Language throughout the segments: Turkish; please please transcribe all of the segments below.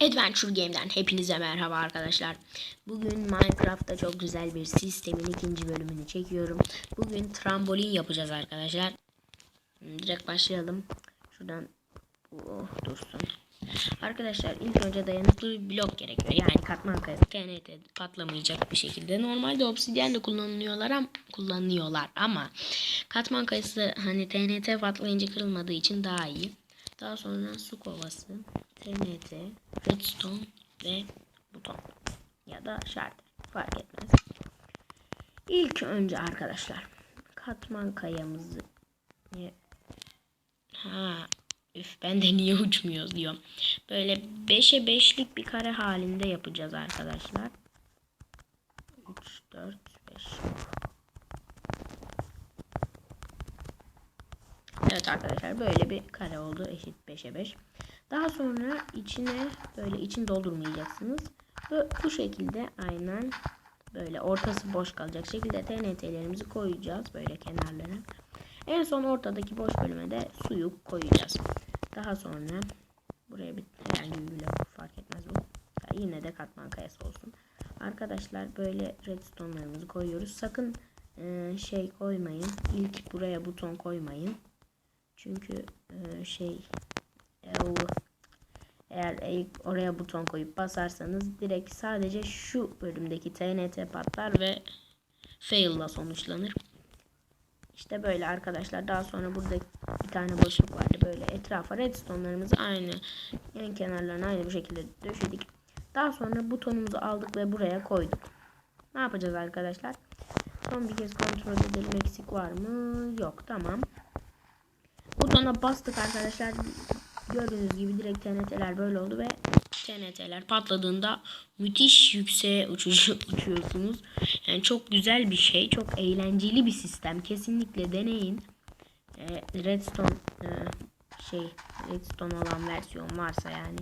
Adventure Game'den hepinize merhaba arkadaşlar. Bugün Minecraft'ta çok güzel bir sistemin ikinci bölümünü çekiyorum. Bugün trambolin yapacağız arkadaşlar. Hmm, Direkt başlayalım. Şuradan oh, dursun. Arkadaşlar ilk önce dayanıklı bir blok gerekiyor. Yani katman kayası TNT patlamayacak bir şekilde. Normalde obsidyen de kullanılıyorlar ama kullanıyorlar ama katman kayası hani TNT patlayınca kırılmadığı için daha iyi. Daha sonra su kovası, TNT, redstone ve buton ya da şarter fark etmez. İlk önce arkadaşlar katman kayamızı ha üf ben de niye uçmuyoruz diyorum. Böyle 5'e 5'lik bir kare halinde yapacağız arkadaşlar. 3 4 5 Evet arkadaşlar böyle bir kare oldu eşit 5'e 5. Daha sonra içine böyle için doldurmayacaksınız. Ve bu şekilde aynen böyle ortası boş kalacak şekilde TNT'lerimizi koyacağız böyle kenarlara. En son ortadaki boş bölüme de suyu koyacağız. Daha sonra buraya bir herhangi bir blok fark etmez bu. Yine de katman kayası olsun. Arkadaşlar böyle redstone'larımızı koyuyoruz. Sakın şey koymayın. İlk buraya buton koymayın. Çünkü e, şey e, eğer ilk oraya buton koyup basarsanız direkt sadece şu bölümdeki TNT patlar ve fail ile sonuçlanır. İşte böyle arkadaşlar. Daha sonra burada bir tane boşluk vardı. Böyle etrafa redstone'larımızı aynı yan kenarlarına aynı bu şekilde döşedik. Daha sonra butonumuzu aldık ve buraya koyduk. Ne yapacağız arkadaşlar? Son bir kez kontrol edelim eksik var mı? Yok tamam. Butona bastık arkadaşlar. Gördüğünüz gibi direkt TNT'ler böyle oldu ve TNT'ler patladığında müthiş yükseğe uçuş, uçuyorsunuz. Yani çok güzel bir şey. Çok eğlenceli bir sistem. Kesinlikle deneyin. Ee, Redstone e, şey Redstone olan versiyon varsa yani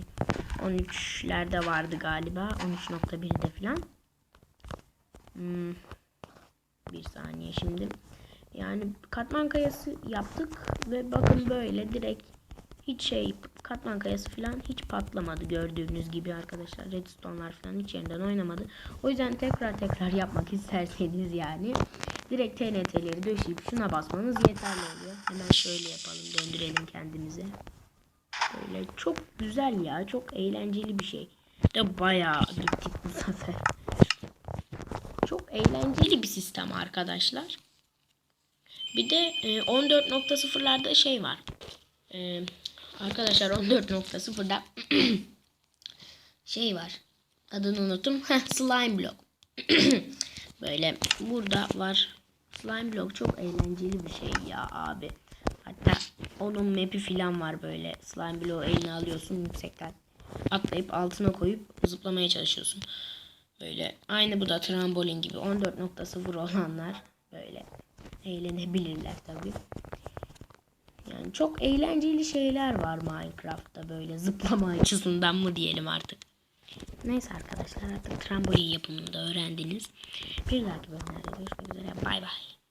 13'lerde vardı galiba. 13.1'de falan. Hmm, bir saniye şimdi. Yani katman kayası yaptık ve bakın böyle direkt hiç şey katman kayası falan hiç patlamadı gördüğünüz gibi arkadaşlar. Redstone'lar falan hiç yerinden oynamadı. O yüzden tekrar tekrar yapmak isterseniz yani direkt TNT'leri döşeyip şuna basmanız yeterli oluyor. Hemen şöyle yapalım döndürelim kendimizi. Böyle çok güzel ya çok eğlenceli bir şey. De bayağı gittik bu sefer. Çok eğlenceli bir sistem arkadaşlar. Bir de e, 14.0'larda şey var. E, arkadaşlar 14.0'da şey var. Adını unuttum. Slime block. Böyle burada var. Slime block çok eğlenceli bir şey ya abi. Hatta onun map'i falan var böyle. Slime block'u eline alıyorsun yüksekten. Atlayıp altına koyup zıplamaya çalışıyorsun. Böyle aynı bu da trambolin gibi 14.0 olanlar böyle eğlenebilirler tabi. Yani çok eğlenceli şeyler var Minecraft'ta böyle zıplama açısından mı diyelim artık. Neyse arkadaşlar artık trambolin yapımını da öğrendiniz. Bir dahaki bölümlerde görüşmek üzere. Bay bay.